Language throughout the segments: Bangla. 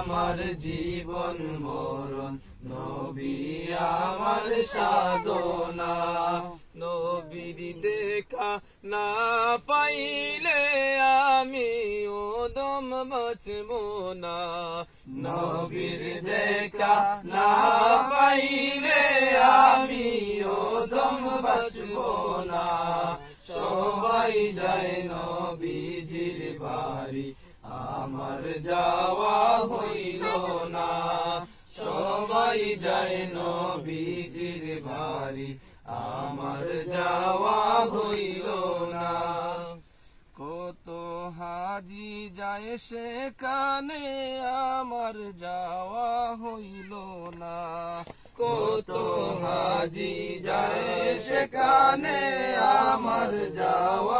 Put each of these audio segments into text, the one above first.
আমার জীবন মরণ, নবী আমার সাধনা। নবীর দেখা না পাইলে আমি ওদম বাঁচব না। নবীর দেখা না পাইলে আমি ওদম বাঁচব না। সবাই যায় নবীজির বাড়ি, আমার যাওয়া হইল না। সবাই যায় নবীজির বাড়ি, আমার যাওয়া হইল না। কত হাজি যায় সেখানে, আমার যাওয়া হইল না। কত হাজি যায় সেখানে, আমার যাওয়া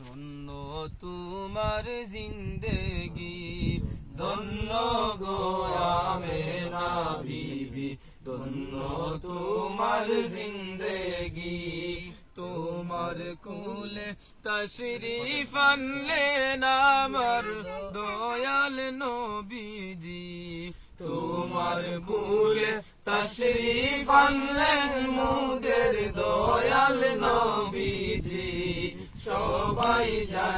ধন্য তোমার জিন্দেগি, ধন্য গোয়া মেনা বিবি, ধন্য তোমার জিন্দেগি। তোমার কুলে তশরিফ আনলেন আমার দয়াল নবীজি। তোমার কুলে তশরিফ আনলেন মুদের দয়াল